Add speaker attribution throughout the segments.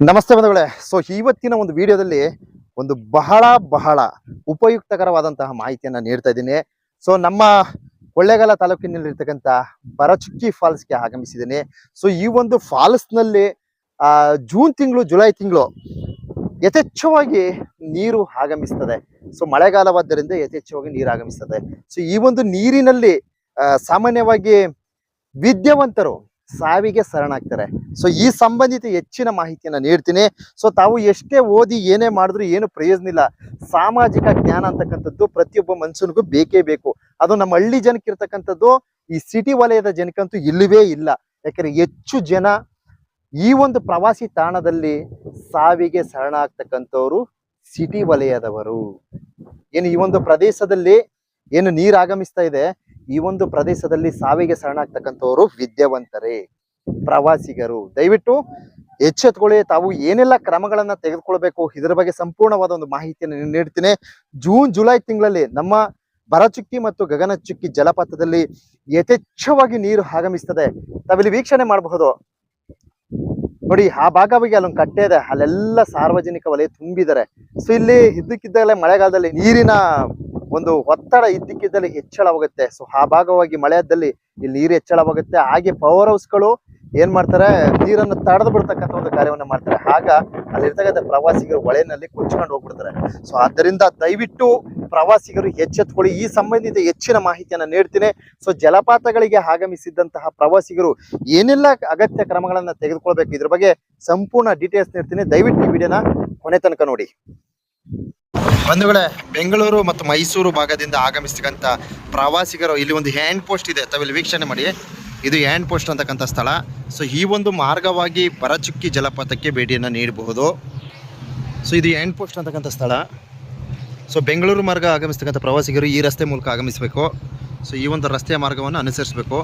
Speaker 1: ನಮಸ್ತೆ ಬಂಧುಗಳೇ. ಸೊ ಇವತ್ತಿನ ಒಂದು ವಿಡಿಯೋದಲ್ಲಿ ಒಂದು ಬಹಳ ಬಹಳ ಉಪಯುಕ್ತಕರವಾದಂತಹ ಮಾಹಿತಿಯನ್ನು ನೀಡ್ತಾ ಇದ್ದೀನಿ. ಸೊ ನಮ್ಮ ಕೊಳ್ಳೇಗಾಲ ತಾಲೂಕಿನಲ್ಲಿರ್ತಕ್ಕಂಥ ಬರಚುಕ್ಕಿ ಫಾಲ್ಸ್ಗೆ ಆಗಮಿಸಿದ್ದೀನಿ. ಸೊ ಈ ಒಂದು ಫಾಲ್ಸ್ನಲ್ಲಿ ಜೂನ್ ತಿಂಗಳು, ಜುಲೈ ತಿಂಗಳು ಯಥೇಚ್ಛವಾಗಿ ನೀರು ಆಗಮಿಸ್ತದೆ. ಸೊ ಮಳೆಗಾಲವಾದ್ದರಿಂದ ಯಥೇಚ್ಛವಾಗಿ ನೀರು ಆಗಮಿಸ್ತದೆ. ಸೊ ಈ ಒಂದು ನೀರಿನಲ್ಲಿ ಸಾಮಾನ್ಯವಾಗಿ ವಿದ್ಯಾವಂತರು ಸಾವಿಗೆ ಶರಣಾಗ್ತಾರೆ ಸೊ ಈ ಸಂಬಂಧಿತ ಹೆಚ್ಚಿನ ಮಾಹಿತಿಯನ್ನು ನೀಡ್ತೀನಿ. ಸೊ ತಾವು ಎಷ್ಟೇ ಓದಿ ಏನೇ ಮಾಡಿದ್ರು ಏನು ಪ್ರಯೋಜನ ಇಲ್ಲ. ಸಾಮಾಜಿಕ ಜ್ಞಾನ ಅಂತಕ್ಕಂಥದ್ದು ಪ್ರತಿಯೊಬ್ಬ ಮನುಷ್ಯನಿಗೂ ಬೇಕೇ ಬೇಕು. ಅದು ನಮ್ಮ ಹಳ್ಳಿ ಜನಕ್ಕೆ ಇರ್ತಕ್ಕಂಥದ್ದು ಈ ಸಿಟಿ ವಲಯದ ಜನಕ್ಕಂತೂ ಇಲ್ಲವೇ ಇಲ್ಲ. ಯಾಕಂದ್ರೆ ಹೆಚ್ಚು ಜನ ಈ ಒಂದು ಪ್ರವಾಸಿ ತಾಣದಲ್ಲಿ ಸಾವಿಗೆ ಶರಣಾಗ್ತಕ್ಕಂಥವ್ರು ಸಿಟಿ ವಲಯದವರು. ಏನು ಈ ಒಂದು ಪ್ರದೇಶದಲ್ಲಿ ಏನು ನೀರು ಆಗಮಿಸ್ತಾ ಇದೆ. ಈ ಒಂದು ಪ್ರದೇಶದಲ್ಲಿ ಸಾವಿಗೆ ಶರಣಾಗ್ತಕ್ಕಂಥವ್ರು ವಿದ್ಯಾವಂತರೇ, ಪ್ರವಾಸಿಗರು. ದಯವಿಟ್ಟು ಎಚ್ಚೆತ್ಕೊಳ್ಳಿ, ತಾವು ಏನೆಲ್ಲ ಕ್ರಮಗಳನ್ನ ತೆಗೆದುಕೊಳ್ಬೇಕು, ಇದರ ಬಗ್ಗೆ ಸಂಪೂರ್ಣವಾದ ಒಂದು ಮಾಹಿತಿಯನ್ನು ನೀಡ್ತೀನಿ. ಜೂನ್, ಜುಲೈ ತಿಂಗಳಲ್ಲಿ ನಮ್ಮ ಬರಚುಕ್ಕಿ ಮತ್ತು ಗಗನಚುಕ್ಕಿ ಜಲಪಾತದಲ್ಲಿ ಯಥೇಚ್ಛವಾಗಿ ನೀರು ಆಗಮಿಸ್ತದೆ. ತಾವಿಲ್ಲಿ ವೀಕ್ಷಣೆ ಮಾಡಬಹುದು. ನೋಡಿ, ಆ ಭಾಗವಾಗಿ ಅಲ್ಲೊಂದು ಕಟ್ಟೆ ಇದೆ. ಅಲ್ಲೆಲ್ಲ ಸಾರ್ವಜನಿಕ ವಲಯ ತುಂಬಿದ್ದಾರೆ. ಸೊ ಇಲ್ಲಿ ಇದ್ದಕ್ಕಿದ್ದಲ್ಲೇ ಮಳೆಗಾಲದಲ್ಲಿ ನೀರಿನ ಒಂದು ಒತ್ತಡ ಇದ್ದಕ್ಕಿದ್ದಲ್ಲಿ ಹೆಚ್ಚಳವಾಗುತ್ತೆ. ಸೊ ಆ ಭಾಗವಾಗಿ ಮಳೆಯಲ್ಲಿ ಇಲ್ಲಿ ನೀರು ಹೆಚ್ಚಳವಾಗುತ್ತೆ. ಹಾಗೆ ಪವರ್ ಹೌಸ್ಗಳು ಏನ್ ಮಾಡ್ತಾರೆ? ನೀರನ್ನು ತಡೆದು ಬಿಡ್ತಕ್ಕಂಥ ಒಂದು ಕಾರ್ಯವನ್ನು ಮಾಡ್ತಾರೆ. ಆಗ ಅಲ್ಲಿರ್ತಕ್ಕಂಥ ಪ್ರವಾಸಿಗರು ಹೊಳೆನಲ್ಲಿ ಕೊಚ್ಕೊಂಡು ಹೋಗ್ಬಿಡ್ತಾರೆ. ಸೊ ಆದ್ದರಿಂದ ದಯವಿಟ್ಟು ಪ್ರವಾಸಿಗರು ಎಚ್ಚೆತ್ಕೊಳ್ಳಿ. ಈ ಸಂಬಂಧಿತ ಹೆಚ್ಚಿನ ಮಾಹಿತಿಯನ್ನು ನೀಡ್ತೀನಿ. ಸೊ ಜಲಪಾತಗಳಿಗೆ ಆಗಮಿಸಿದ್ದಂತಹ ಪ್ರವಾಸಿಗರು ಏನೆಲ್ಲ ಅಗತ್ಯ ಕ್ರಮಗಳನ್ನು ತೆಗೆದುಕೊಳ್ಬೇಕು? ಇದ್ರ ಬಗ್ಗೆ ಸಂಪೂರ್ಣ ಡೀಟೇಲ್ಸ್ ನೀಡ್ತೀನಿ. ದಯವಿಟ್ಟು ಈ ವಿಡಿಯೋನ ಕೊನೆ ತನಕ ನೋಡಿ. ಬಂಧುಗಳೇ, ಬೆಂಗಳೂರು ಮತ್ತು ಮೈಸೂರು ಭಾಗದಿಂದ ಆಗಮಿಸ್ತಕ್ಕಂಥ ಪ್ರವಾಸಿಗರು ಇಲ್ಲಿ ಒಂದು ಹ್ಯಾಂಡ್ ಪೋಸ್ಟ್ ಇದೆ. ತಾವಿಲ್ಲಿ ವೀಕ್ಷಣೆ ಮಾಡಿ. ಇದು ಹ್ಯಾಂಡ್ ಪೋಸ್ಟ್ ಅಂತಕ್ಕಂಥ ಸ್ಥಳ. ಸೊ ಈ ಒಂದು ಮಾರ್ಗವಾಗಿ ಬರಚುಕ್ಕಿ ಜಲಪಾತಕ್ಕೆ ಭೇಟಿಯನ್ನು ನೀಡಬಹುದು. ಸೊ ಇದು ಹ್ಯಾಂಡ್ ಪೋಸ್ಟ್ ಅಂತಕ್ಕಂಥ ಸ್ಥಳ. ಸೊ ಬೆಂಗಳೂರು ಮಾರ್ಗ ಆಗಮಿಸ್ತಕ್ಕಂಥ ಪ್ರವಾಸಿಗರು ಈ ರಸ್ತೆ ಮೂಲಕ ಆಗಮಿಸಬೇಕು. ಸೊ ಈ ಒಂದು ರಸ್ತೆಯ ಮಾರ್ಗವನ್ನು ಅನುಸರಿಸಬೇಕು.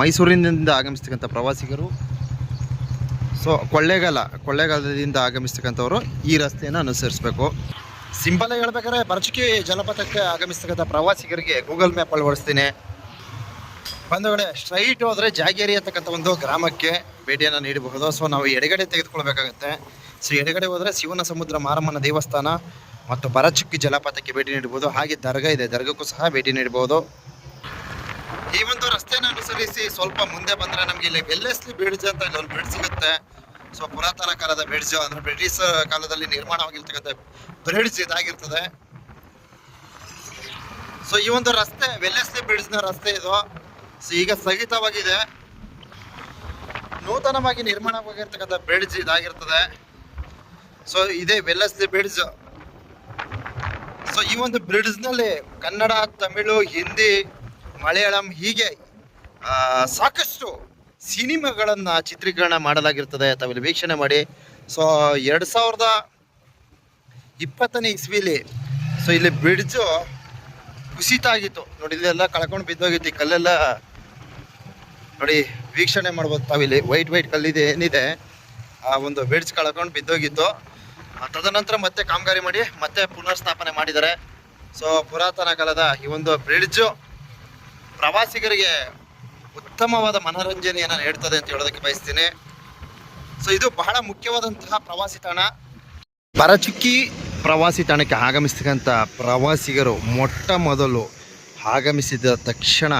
Speaker 1: ಮೈಸೂರಿನಿಂದ ಆಗಮಿಸ್ತಕ್ಕಂಥ ಪ್ರವಾಸಿಗರು. ಸೊ ಕೊಳ್ಳೇಗಾಲ, ಕೊಳ್ಳೇಗಾಲದಿಂದ ಆಗಮಿಸ್ತಕ್ಕಂಥವ್ರು ಈ ರಸ್ತೆಯನ್ನು ಅನುಸರಿಸಬೇಕು. ಸಿಂಪಲ್ ಆಗಿ ಹೇಳ್ಬೇಕಾದ್ರೆ ಬರಚುಕಿ ಜಲಪಾತಕ್ಕೆ ಆಗಮಿಸ್ತಕ್ಕಂಥ ಪ್ರವಾಸಿಗರಿಗೆ ಗೂಗಲ್ ಮ್ಯಾಪ್ ಅಳವಡಿಸ್ತೀನಿ. ಬಂಧುಗಳೇ ಸ್ಟ್ರೈಟ್ ಹೋದ್ರೆ ಜಾಗೇರಿ ಅಂತಕ್ಕಂಥ ಒಂದು ಗ್ರಾಮಕ್ಕೆ ಭೇಟಿಯನ್ನು ನೀಡಬಹುದು. ಸೊ ನಾವು ಎಡಗಡೆ ತೆಗೆದುಕೊಳ್ಬೇಕಾಗತ್ತೆ. ಸೊ ಎಡಗಡೆ ಹೋದರೆ ಶಿವನ ಸಮುದ್ರ, ಮಾರಮ್ಮನ ದೇವಸ್ಥಾನ ಮತ್ತು ಬರಚುಕ್ಕಿ ಜಲಪಾತಕ್ಕೆ ಭೇಟಿ ನೀಡಬಹುದು. ಹಾಗೆ ದರ್ಗಾ ಇದೆ, ದರ್ಗಕ್ಕೂ ಸಹ ಭೇಟಿ ನೀಡಬಹುದು. ಈ ಒಂದು ರಸ್ತೆಯನ್ನು ಅನುಸರಿಸಿ ಸ್ವಲ್ಪ ಮುಂದೆ ಬಂದ್ರೆ ನಮಗೆ ಇಲ್ಲಿ ವೆಲ್ಲೆಸ್ಲಿ ಬ್ರಿಡ್ಜ್ ಅಂತ ಇಲ್ಲಿ ಒಂದು ಬ್ರಿಡ್ಜ್ ಸಿಗುತ್ತೆ. ಸೊ ಪುರಾತನ ಕಾಲದ ಬ್ರಿಡ್ಜ್ ಅಂದ್ರೆ ಬ್ರಿಟಿಷ್ ಕಾಲದಲ್ಲಿ ನಿರ್ಮಾಣವಾಗಿರ್ತಕ್ಕಂಥ ಬ್ರಿಡ್ಜ್ ಇದಾಗಿರ್ತದೆ. ಸೊ ಈ ಒಂದು ರಸ್ತೆ, ವೆಲ್ಲೆಸ್ಲಿ ಬ್ರಿಡ್ಜ್ನ ರಸ್ತೆ ಇದು. ಸೊ ಈಗ ಸ್ಥಗಿತವಾಗಿದೆ. ನೂತನವಾಗಿ ನಿರ್ಮಾಣವಾಗಿರ್ತಕ್ಕಂಥ ಬ್ರಿಡ್ಜ್ ಇದಾಗಿರ್ತದೆ. ಸೊ ಇದೇ ವೆಲ್ಲೆಸ್ಲಿ ಬ್ರಿಡ್ಜ್. ಸೊ ಈ ಒಂದು ಬ್ರಿಡ್ಜ್ನಲ್ಲಿ ಕನ್ನಡ, ತಮಿಳು, ಹಿಂದಿ, ಮಲಯಾಳಂ ಹೀಗೆ ಸಾಕಷ್ಟು ಸಿನಿಮಾಗಳನ್ನ ಚಿತ್ರೀಕರಣ ಮಾಡಲಾಗಿರ್ತದೆ ತಾವಿಲ್ಲಿ ವೀಕ್ಷಣೆ ಮಾಡಿ. ಸೊ ಎರಡು ಸಾವಿರದ ಇಪ್ಪತ್ತನೇ ಇಸ್ವಿಲಿ ಸೊ ಇಲ್ಲಿ ಬ್ರಿಡ್ಜು ಕುಸಿತ ಆಗಿತ್ತು. ನೋಡಿ, ಇಲ್ಲೆಲ್ಲ ಕಳ್ಕೊಂಡು ಬಿದ್ದೋಗಿತ್ತು. ಈ ಕಲ್ಲೆಲ್ಲ ನೋಡಿ, ವೀಕ್ಷಣೆ ಮಾಡ್ಬೋದು ತಾವಿಲ್ಲಿ ವೈಟ್ ವೈಟ್ ಕಲ್ಲಿದೆ, ಏನಿದೆ? ಆ ಒಂದು ಬ್ರಿಡ್ಜ್ ಕಳ್ಕೊಂಡು ಬಿದ್ದೋಗಿತ್ತು. ತದನಂತರ ಮತ್ತೆ ಕಾಮಗಾರಿ ಮಾಡಿ, ಮತ್ತೆ ಪುನರ್ಸ್ಥಾಪನೆ ಮಾಡಿದ್ದಾರೆ. ಸೊ ಪುರಾತನ ಕಾಲದ ಈ ಒಂದು ಬ್ರಿಡ್ಜು ಪ್ರವಾಸಿಗರಿಗೆ ಉತ್ತಮವಾದ ಮನೋರಂಜನೆಯನ್ನು ನೀಡ್ತದೆ ಅಂತ ಹೇಳೋದಕ್ಕೆ ಬಯಸ್ತೀನಿ. ಸೊ ಇದು ಬಹಳ ಮುಖ್ಯವಾದಂತಹ ಪ್ರವಾಸಿ ತಾಣ. ಬರಚುಕ್ಕಿ ಪ್ರವಾಸಿ ತಾಣಕ್ಕೆ ಆಗಮಿಸ್ತಕ್ಕಂಥ ಪ್ರವಾಸಿಗರು ಮೊಟ್ಟ ಮೊದಲು ಆಗಮಿಸಿದ ತಕ್ಷಣ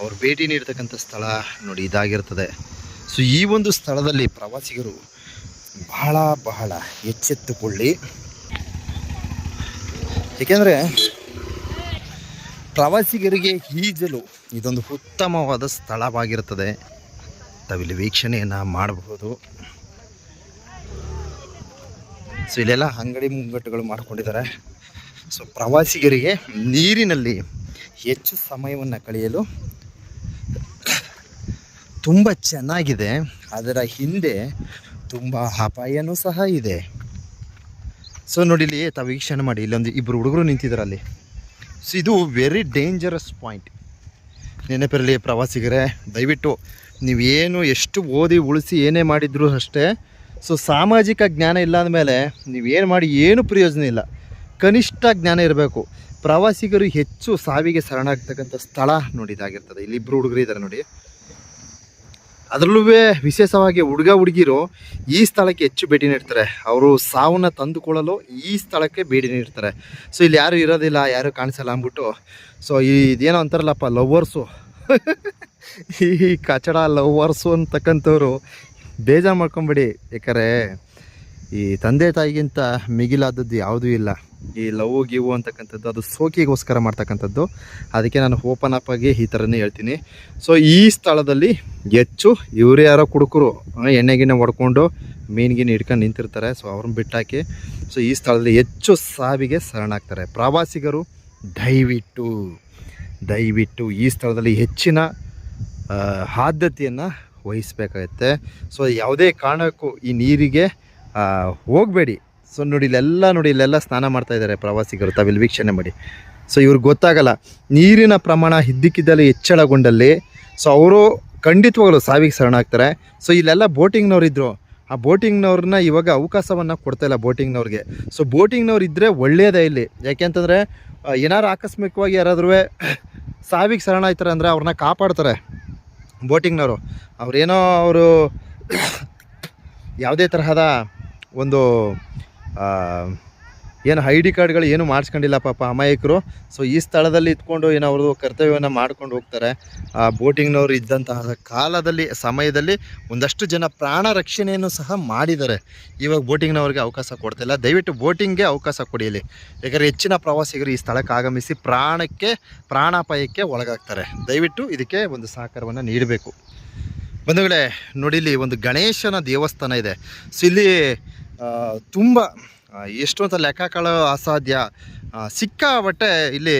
Speaker 1: ಅವರು ಭೇಟಿ ನೀಡ್ತಕ್ಕಂಥ ಸ್ಥಳ ನೋಡಿ ಇದಾಗಿರ್ತದೆ. ಸೊ ಈ ಒಂದು ಸ್ಥಳದಲ್ಲಿ ಪ್ರವಾಸಿಗರು ಬಹಳ ಬಹಳ ಎಚ್ಚೆತ್ತುಕೊಳ್ಳಿ. ಏಕೆಂದರೆ ಪ್ರವಾಸಿಗರಿಗೆ ಈಜಲು ಇದೊಂದು ಉತ್ತಮವಾದ ಸ್ಥಳವಾಗಿರುತ್ತದೆ. ತಾವಿಲ್ಲಿ ವೀಕ್ಷಣೆಯನ್ನು ಮಾಡಬಹುದು. ಸೊ ಇಲ್ಲೆಲ್ಲ ಅಂಗಡಿ ಮುಂಗಟ್ಟುಗಳು ಮಾಡಿಕೊಂಡಿದ್ದಾರೆ. ಸೊ ಪ್ರವಾಸಿಗರಿಗೆ ನೀರಿನಲ್ಲಿ ಹೆಚ್ಚು ಸಮಯವನ್ನು ಕಳೆಯಲು ತುಂಬ ಚೆನ್ನಾಗಿದೆ. ಅದರ ಹಿಂದೆ ತುಂಬ ಅಪಾಯನೂ ಸಹ ಇದೆ. ಸೊ ನೋಡಿ ಇಲ್ಲಿ ತಾವು ವೀಕ್ಷಣೆ ಮಾಡಿ. ಇಲ್ಲೊಂದು ಇಬ್ಬರು ಹುಡುಗರು ನಿಂತಿದ್ದಾರೆ ಅಲ್ಲಿ. ಸೊ ಇದು ವೆರಿ ಡೇಂಜರಸ್ ಪಾಯಿಂಟ್ ನೆನಪಿರಲಿ ಪ್ರವಾಸಿಗರೇ, ದಯವಿಟ್ಟು ನೀವೇನು ಎಷ್ಟು ಓದಿ ಉಳಿಸಿ ಏನೇ ಮಾಡಿದ್ರು ಅಷ್ಟೇ, ಸೊ ಸಾಮಾಜಿಕ ಜ್ಞಾನ ಇಲ್ಲ ಅಂದಮೇಲೆ ನೀವೇನು ಮಾಡಿ ಏನು ಪ್ರಯೋಜನ ಇಲ್ಲ. ಕನಿಷ್ಠ ಜ್ಞಾನ ಇರಬೇಕು. ಪ್ರವಾಸಿಗರು ಹೆಚ್ಚು ಸಾವಿಗೆ ಶರಣಾಗ್ತಕ್ಕಂಥ ಸ್ಥಳ ನೋಡಿದಾಗಿರ್ತದೆ ಇಲ್ಲಿ ಇಬ್ಬರು ಹುಡುಗರು ಇದ್ದಾರೆ ನೋಡಿ. ಅದರಲ್ಲೂ ವಿಶೇಷವಾಗಿ ಹುಡುಗ ಹುಡುಗಿರು ಈ ಸ್ಥಳಕ್ಕೆ ಹೆಚ್ಚು ಭೇಟಿ ನೀಡ್ತಾರೆ. ಅವರು ಸಾವನ್ನ ತಂದುಕೊಳ್ಳಲು ಈ ಸ್ಥಳಕ್ಕೆ ಭೇಟಿ ನೀಡ್ತಾರೆ. ಸೊ ಇಲ್ಲಿ ಯಾರು ಇರೋದಿಲ್ಲ, ಯಾರು ಕಾಣಿಸಲ್ಲ ಅಂದ್ಬಿಟ್ಟು ಸೊ ಇದೇನೋ ಅಂತಾರಲ್ಲಪ್ಪ, ಲವ್ವರ್ಸು. ಈ ಕಚಡ ಲವ್ವರ್ಸು ಅಂತಕ್ಕಂಥವ್ರು ಬೇಜಾರು ಮಾಡ್ಕೊಂಬಿಡಿ. ಯಾಕಂದರೆ ಈ ತಂದೆ ತಾಯಿಗಿಂತ ಮಿಗಿಲಾದದ್ದು ಯಾವುದೂ ಇಲ್ಲ. ಈ ಲವ್ ಗಿವು ಅಂತಕ್ಕಂಥದ್ದು, ಅದು ಸೋಕಿಗೋಸ್ಕರ ಮಾಡ್ತಕ್ಕಂಥದ್ದು. ಅದಕ್ಕೆ ನಾನು ಓಪನ್ ಅಪ್ ಆಗಿ ಈ ಥರನೇ ಹೇಳ್ತೀನಿ. ಸೊ ಈ ಸ್ಥಳದಲ್ಲಿ ಹೆಚ್ಚು ಇವರು ಯಾರೋ ಕುಡುಕರು ಎಣ್ಣೆ ಗಿಣ್ಣೆ ಹೊಡ್ಕೊಂಡು ಮೀನ್ಗಿನ್ ಹಿಡ್ಕೊಂಡು ನಿಂತಿರ್ತಾರೆ. ಸೊ ಅವ್ರನ್ನ ಬಿಟ್ಟಾಕಿ ಸೊ ಈ ಸ್ಥಳದಲ್ಲಿ ಹೆಚ್ಚು ಸಾವಿಗೆ ಶರಣಾಗ್ತಾರೆ. ಪ್ರವಾಸಿಗರು, ದಯವಿಟ್ಟು ದಯವಿಟ್ಟು ಈ ಸ್ಥಳದಲ್ಲಿ ಹೆಚ್ಚಿನ ಆದ್ಯತೆಯನ್ನು ವಹಿಸಬೇಕಾಗತ್ತೆ. ಸೊ ಯಾವುದೇ ಕಾರಣಕ್ಕೂ ಈ ನೀರಿಗೆ ಹೋಗಬೇಡಿ. ಸೊ ನೋಡಿ, ಇಲ್ಲೆಲ್ಲ ನೋಡಿ, ಇಲ್ಲೆಲ್ಲ ಸ್ನಾನ ಮಾಡ್ತಾ ಇದ್ದಾರೆ ಪ್ರವಾಸಿಗರು ತಾವಿಲ್ಲಿ ವೀಕ್ಷಣೆ ಮಾಡಿ. ಸೊ ಇವ್ರಿಗೆ ಗೊತ್ತಾಗಲ್ಲ, ನೀರಿನ ಪ್ರಮಾಣ ಇದ್ದಕ್ಕಿದ್ದಲ್ಲಿ ಹೆಚ್ಚಳಗೊಂಡಲ್ಲಿ ಸೊ ಅವರು ಖಂಡಿತವಾಗಲು ಸಾವಿಗೆ ಶರಣಾಗ್ತಾರೆ ಸೊ ಇಲ್ಲೆಲ್ಲ ಬೋಟಿಂಗ್ನವ್ರು ಇದ್ದರು ಆ ಬೋಟಿಂಗ್ನವ್ರನ್ನ ಇವಾಗ ಅವಕಾಶವನ್ನು ಕೊಡ್ತಾ ಇಲ್ಲ ಬೋಟಿಂಗ್ನವ್ರಿಗೆ. ಸೊ ಬೋಟಿಂಗ್ನವ್ರು ಇದ್ದರೆ ಒಳ್ಳೆಯದೇ ಇಲ್ಲಿ. ಯಾಕೆಂತಂದರೆ ಏನಾರು ಆಕಸ್ಮಿಕವಾಗಿ ಯಾರಾದ್ರೂ ಸಾವಿಗೆ ಶರಣಾಯ್ತಾರೆ ಅಂದರೆ ಅವ್ರನ್ನ ಕಾಪಾಡ್ತಾರೆ ಬೋಟಿಂಗ್ನವರು. ಅವ್ರೇನೋ ಅವರು ಯಾವುದೇ ತರಹದ ಒಂದು ಏನು ಐ ಡಿ ಕಾರ್ಡ್ಗಳು ಏನು ಮಾಡಿಸ್ಕೊಂಡಿಲ್ಲ ಪಾಪ ಅಮಾಯಕರು. ಸೊ ಈ ಸ್ಥಳದಲ್ಲಿ ಇದ್ಕೊಂಡು ಏನೋ ಅವ್ರದ್ದು ಕರ್ತವ್ಯವನ್ನು ಮಾಡ್ಕೊಂಡು ಹೋಗ್ತಾರೆ. ಆ, ಬೋಟಿಂಗ್ನವರು ಇದ್ದಂತಹ ಕಾಲದಲ್ಲಿ, ಸಮಯದಲ್ಲಿ ಒಂದಷ್ಟು ಜನ ಪ್ರಾಣ ರಕ್ಷಣೆಯನ್ನು ಸಹ ಮಾಡಿದ್ದಾರೆ. ಇವಾಗ ಬೋಟಿಂಗ್ನವ್ರಿಗೆ ಅವಕಾಶ ಕೊಡ್ತಿಲ್ಲ ದಯವಿಟ್ಟು ಬೋಟಿಂಗ್ಗೆ ಅವಕಾಶ ಕೊಡಿ ಇಲ್ಲಿ ಯಾಕಂದರೆ ಹೆಚ್ಚಿನ ಪ್ರವಾಸಿಗರು ಈ ಸ್ಥಳಕ್ಕೆ ಆಗಮಿಸಿ ಪ್ರಾಣಕ್ಕೆ, ಪ್ರಾಣಾಪಾಯಕ್ಕೆ ಒಳಗಾಗ್ತಾರೆ. ದಯವಿಟ್ಟು ಇದಕ್ಕೆ ಒಂದು ಸಹಕಾರವನ್ನು ನೀಡಬೇಕು. ಬಂಧುಗಳೇ ನೋಡಿಲಿ ಒಂದು ಗಣೇಶನ ದೇವಸ್ಥಾನ ಇದೆ. ಸೊ ಇಲ್ಲಿ ತುಂಬ ಎಷ್ಟು ಅಂತ ಲೆಕ್ಕಕ್ಕಾಳು ಅಸಾಧ್ಯ ಸಿಕ್ಕಾಬಟ್ಟೆ ಇಲ್ಲಿ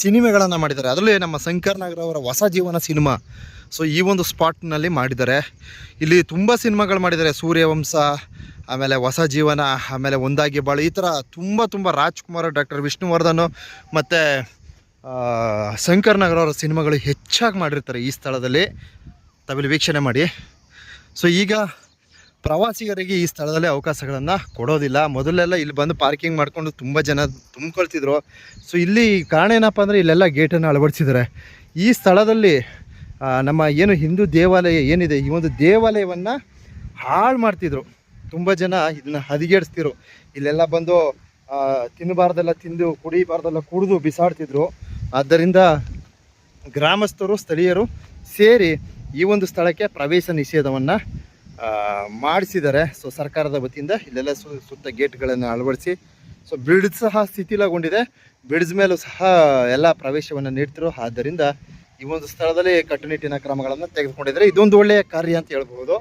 Speaker 1: ಸಿನಿಮೆಗಳನ್ನು ಮಾಡಿದ್ದಾರೆ. ಅದರಲ್ಲಿ ನಮ್ಮ ಶಂಕರ್ ನಾಗರ್ ಅವರ ಹೊಸ ಜೀವನ ಸಿನಿಮಾ. ಸೊ ಈ ಒಂದು ಸ್ಪಾಟ್ನಲ್ಲಿ ಮಾಡಿದ್ದಾರೆ. ಇಲ್ಲಿ ತುಂಬ ಸಿನಿಮಾಗಳು ಮಾಡಿದ್ದಾರೆ. ಸೂರ್ಯವಂಶ, ಆಮೇಲೆ ಹೊಸ ಜೀವನ, ಆಮೇಲೆ ಒಂದಾಗಿ ಬಾಳು ಈ ಥರ ತುಂಬ ತುಂಬ ರಾಜ್ಕುಮಾರ್, ಡಾಕ್ಟರ್ ವಿಷ್ಣುವರ್ಧನ್ ಮತ್ತು ಶಂಕರ್ ನಾಗರ್ ಅವರ ಸಿನಿಮಾಗಳು ಹೆಚ್ಚಾಗಿ ಮಾಡಿರ್ತಾರೆ ಈ ಸ್ಥಳದಲ್ಲಿ. ತಾವಿಲ್ಲಿ ವೀಕ್ಷಣೆ ಮಾಡಿ. ಸೊ ಈಗ ಪ್ರವಾಸಿಗರಿಗೆ ಈ ಸ್ಥಳದಲ್ಲಿ ಅವಕಾಶಗಳನ್ನು ಕೊಡೋದಿಲ್ಲ. ಮೊದಲೆಲ್ಲ ಇಲ್ಲಿ ಬಂದು ಪಾರ್ಕಿಂಗ್ ಮಾಡಿಕೊಂಡು ತುಂಬ ಜನ ತುಂಬ್ಕೊಳ್ತಿದ್ರು. ಸೊ ಇಲ್ಲಿ ಕಾರಣ ಏನಪ್ಪ ಅಂದರೆ ಇಲ್ಲೆಲ್ಲ ಗೇಟನ್ನು ಅಳವಡಿಸಿದ್ದಾರೆ. ಈ ಸ್ಥಳದಲ್ಲಿ ನಮ್ಮ ಏನು ಹಿಂದೂ ದೇವಾಲಯ ಏನಿದೆ, ಈ ಒಂದು ದೇವಾಲಯವನ್ನು ಹಾಳು ಮಾಡ್ತಿದ್ರು. ತುಂಬ ಜನ ಇದನ್ನ ಹದಿಗೆಡಿಸ್ತಿರು ಇಲ್ಲೆಲ್ಲ ಬಂದು ತಿನ್ನಬಾರ್ದೆಲ್ಲ ತಿಂದು, ಕುಡಿಬಾರ್ದೆಲ್ಲ ಕುಡಿದು ಬಿಸಾಡ್ತಿದ್ರು. ಆದ್ದರಿಂದ ಗ್ರಾಮಸ್ಥರು, ಸ್ಥಳೀಯರು ಸೇರಿ ಈ ಒಂದು ಸ್ಥಳಕ್ಕೆ ಪ್ರವೇಶ ನಿಷೇಧವನ್ನು ಮಾಡಿಸಿದ್ದಾರೆ. ಸೊ ಸರ್ಕಾರದ ವತಿಯಿಂದ ಇಲ್ಲೆಲ್ಲ ಸುತ್ತ ಗೇಟ್ಗಳನ್ನು ಅಳವಡಿಸಿ ಸೊ ಬ್ರಿಡ್ಜ್ ಸಹ ಶಿಥಿಲಗೊಂಡಿದೆ. ಬ್ರಿಡ್ಜ್ ಮೇಲೂ ಸಹ ಎಲ್ಲ ಪ್ರವೇಶವನ್ನು ನೀಡ್ತಿರು ಆದ್ದರಿಂದ ಈ ಒಂದು ಸ್ಥಳದಲ್ಲಿ ಕಟ್ಟುನಿಟ್ಟಿನ ಕ್ರಮಗಳನ್ನು ತೆಗೆದುಕೊಂಡಿದ್ದಾರೆ. ಇದೊಂದು ಒಳ್ಳೆಯ ಕಾರ್ಯ ಅಂತ ಹೇಳ್ಬೋದು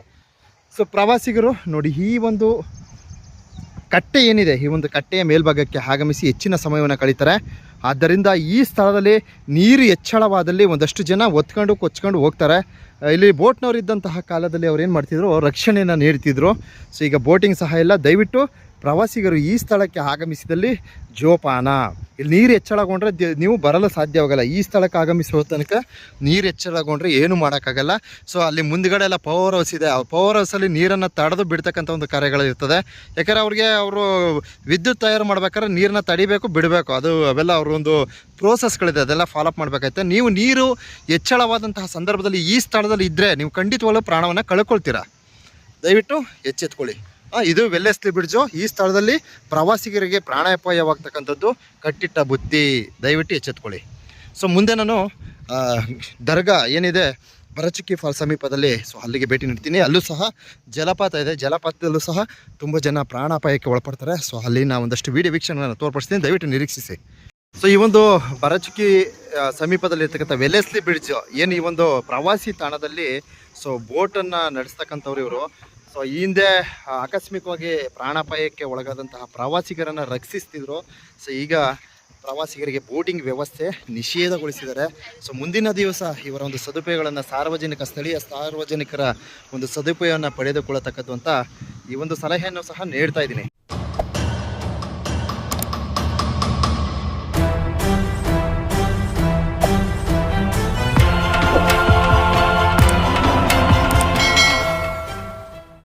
Speaker 1: ಸೊ ಪ್ರವಾಸಿಗರು ನೋಡಿ ಈ ಒಂದು ಕಟ್ಟೆ ಏನಿದೆ, ಈ ಒಂದು ಕಟ್ಟೆಯ ಮೇಲ್ಭಾಗಕ್ಕೆ ಆಗಮಿಸಿ ಹೆಚ್ಚಿನ ಸಮಯವನ್ನು ಕಳೀತಾರೆ. ಆದ್ದರಿಂದ ಈ ಸ್ಥಳದಲ್ಲಿ ನೀರು ಹೆಚ್ಚಳವಾದಲ್ಲಿ ಒಂದಷ್ಟು ಜನ ಒತ್ಕೊಂಡು ಕೊಚ್ಕೊಂಡು ಹೋಗ್ತಾರೆ. ಇಲ್ಲಿ ಬೋಟ್ನವ್ರು ಇದ್ದಂತಹ ಕಾಲದಲ್ಲಿ ಅವ್ರು ಏನು ಮಾಡ್ತಿದ್ರು? ರಕ್ಷಣೆಯನ್ನು ನೀಡ್ತಿದ್ರು. ಸೊ ಈಗ ಬೋಟಿಂಗ್ ಸಹ ಇಲ್ಲ. ದಯವಿಟ್ಟು ಪ್ರವಾಸಿಗರು ಈ ಸ್ಥಳಕ್ಕೆ ಆಗಮಿಸಿದಲ್ಲಿ ಜೋಪಾನ. ಇಲ್ಲಿ ನೀರು ಹೆಚ್ಚಳಗೊಂಡ್ರೆ ನೀವು ಬರಲು ಸಾಧ್ಯವಾಗಲ್ಲ. ಈ ಸ್ಥಳಕ್ಕೆ ಆಗಮಿಸುವ ತನಕ ನೀರು ಹೆಚ್ಚಳಗೊಂಡ್ರೆ ಏನು ಮಾಡೋಕ್ಕಾಗಲ್ಲ. ಸೊ ಅಲ್ಲಿ ಮುಂದ್ಗಡೆ ಎಲ್ಲ ಪವರ್ ಹೌಸ್ ಇದೆ. ಆ ಪವರ್ ಹೌಸಲ್ಲಿ ನೀರನ್ನು ತಡೆದು ಬಿಡ್ತಕ್ಕಂಥ ಒಂದು ಕಾರ್ಯಗಳು ಇರ್ತದೆ. ಯಾಕಂದರೆ ಅವ್ರಿಗೆ ಅವರು ವಿದ್ಯುತ್ ತಯಾರು ಮಾಡ್ಬೇಕಾದ್ರೆ ನೀರನ್ನ ತಡಿಬೇಕು, ಬಿಡಬೇಕು. ಅದು ಅವೆಲ್ಲ ಅವ್ರ ಒಂದು ಪ್ರೋಸೆಸ್ಗಳಿದೆ ಅದೆಲ್ಲ ಫಾಲೋಅಪ್ ಮಾಡಬೇಕಾಯ್ತು. ನೀವು ನೀರು ಹೆಚ್ಚಳವಾದಂತಹ ಸಂದರ್ಭದಲ್ಲಿ ಈ ಸ್ಥಳದಲ್ಲಿ ಇದ್ದರೆ ನೀವು ಖಂಡಿತವಾಗ್ಲೂ ಪ್ರಾಣವನ್ನು ಕಳ್ಕೊಳ್ತೀರಾ? ದಯವಿಟ್ಟು ಎಚ್ಚೆತ್ಕೊಳ್ಳಿ. ಇದು ವೆಲ್ಲೆಸ್ಲಿ ಬ್ರಿಡ್ಜು. ಈ ಸ್ಥಳದಲ್ಲಿ ಪ್ರವಾಸಿಗರಿಗೆ ಪ್ರಾಣಾಪಾಯವಾಗ್ತಕ್ಕಂಥದ್ದು ಕಟ್ಟಿಟ್ಟ ಬುತ್ತಿ. ದಯವಿಟ್ಟು ಎಚ್ಚೆತ್ಕೊಳ್ಳಿ. ಸೊ ಮುಂದೆ ನಾನು ದರ್ಗಾ ಏನಿದೆ, ಬರಚುಕ್ಕಿ ಫಾಲ್ ಸಮೀಪದಲ್ಲಿ, ಸೊ, ಅಲ್ಲಿಗೆ ಭೇಟಿ ನೀಡ್ತೀನಿ. ಅಲ್ಲೂ ಸಹ ಜಲಪಾತ ಇದೆ. ಜಲಪಾತದಲ್ಲೂ ಸಹ ತುಂಬ ಜನ ಪ್ರಾಣಾಪಾಯಕ್ಕೆ ಒಳಪಡ್ತಾರೆ. ಸೊ, ಅಲ್ಲಿ ಒಂದಷ್ಟು ವಿಡಿಯೋ ವೀಕ್ಷಣೆಗಳನ್ನು ತೋರ್ಪಡಿಸ್ತೀನಿ. ದಯವಿಟ್ಟು ನಿರೀಕ್ಷಿಸಿ. ಸೊ ಈ ಒಂದು ಬರಚುಕ್ಕಿ ಸಮೀಪದಲ್ಲಿ ಇರ್ತಕ್ಕಂಥ ವೆಲೆಸ್ಲಿ ಬ್ರಿಡ್ಜ್, ಏನು ಈ ಒಂದು ಪ್ರವಾಸಿ ತಾಣದಲ್ಲಿ, ಸೊ, ಬೋಟನ್ನು ನಡೆಸ್ತಕ್ಕಂಥವ್ರು ಇವರು. ಸೊ ಈ ಹಿಂದೆ ಆಕಸ್ಮಿಕವಾಗಿ ಪ್ರಾಣಾಪಾಯಕ್ಕೆ ಒಳಗಾದಂತಹ ಪ್ರವಾಸಿಗರನ್ನು ರಕ್ಷಿಸ್ತಿದ್ರು. ಸೊ ಈಗ ಪ್ರವಾಸಿಗರಿಗೆ ಬೋಟಿಂಗ್ ವ್ಯವಸ್ಥೆ ನಿಷೇಧಗೊಳಿಸಿದ್ದಾರೆ. ಸೊ ಮುಂದಿನ ದಿವಸ ಇವರ ಒಂದು ಸದುಪಯೋಗಗಳನ್ನು ಸಾರ್ವಜನಿಕ, ಸ್ಥಳೀಯ ಸಾರ್ವಜನಿಕರ ಒಂದು ಸದುಪಯೋಗವನ್ನು ಪಡೆದುಕೊಳ್ಳತಕ್ಕದ್ದು ಅಂತ ಈ ಒಂದು ಸಲಹೆಯನ್ನು ಸಹ ನೀಡ್ತಾ ಇದ್ದೀನಿ.